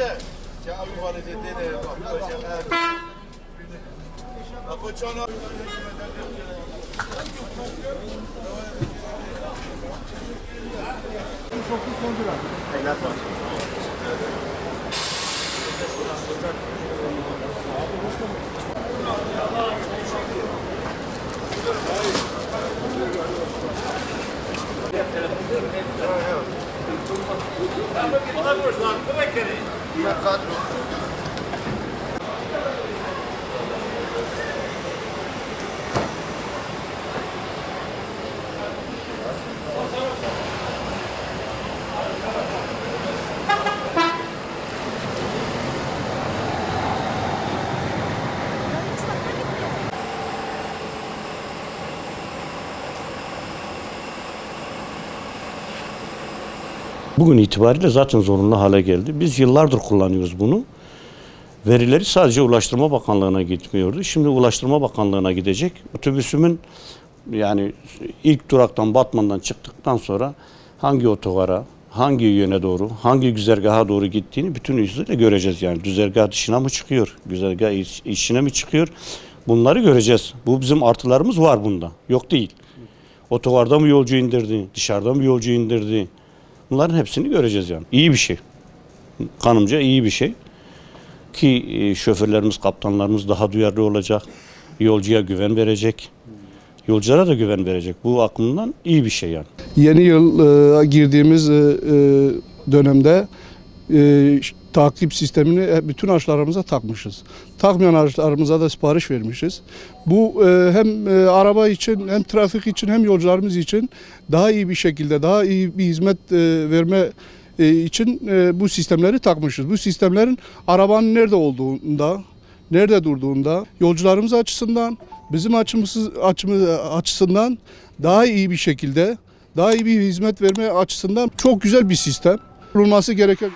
Look at that. ما قال Bugün itibariyle zaten zorunlu hale geldi. Biz yıllardır kullanıyoruz bunu. Verileri sadece Ulaştırma Bakanlığı'na gitmiyordu. Şimdi Ulaştırma Bakanlığı'na gidecek. Otobüsümün yani ilk duraktan Batman'dan çıktıktan sonra hangi otogara, hangi yöne doğru, hangi güzergaha doğru gittiğini bütün yüzüyle göreceğiz yani. Güzergah dışına mı çıkıyor, güzergah iç- içine mi çıkıyor? Bunları göreceğiz. Bu bizim artılarımız var bunda. Yok değil. Otogarda mı yolcu indirdi, dışarıda mı yolcu indirdi? Bunların hepsini göreceğiz yani. İyi bir şey. Kanımca iyi bir şey. Ki e, şoförlerimiz, kaptanlarımız daha duyarlı olacak. Yolcuya güven verecek. Yolculara da güven verecek. Bu akımdan iyi bir şey yani. Yeni yıl girdiğimiz e, e, dönemde takip sistemini e, bütün araçlarımıza takmışız. Takmayan araçlarımıza da sipariş vermişiz. Bu e, hem e, araba için hem trafik için hem yolcularımız için daha iyi bir şekilde daha iyi bir hizmet verme için bu sistemleri takmışız. Bu sistemlerin arabanın nerede olduğunda, nerede durduğunda yolcularımız açısından bizim açımız, açımız açısından daha iyi bir şekilde daha iyi bir hizmet verme açısından çok güzel bir sistem. Kurulması gereken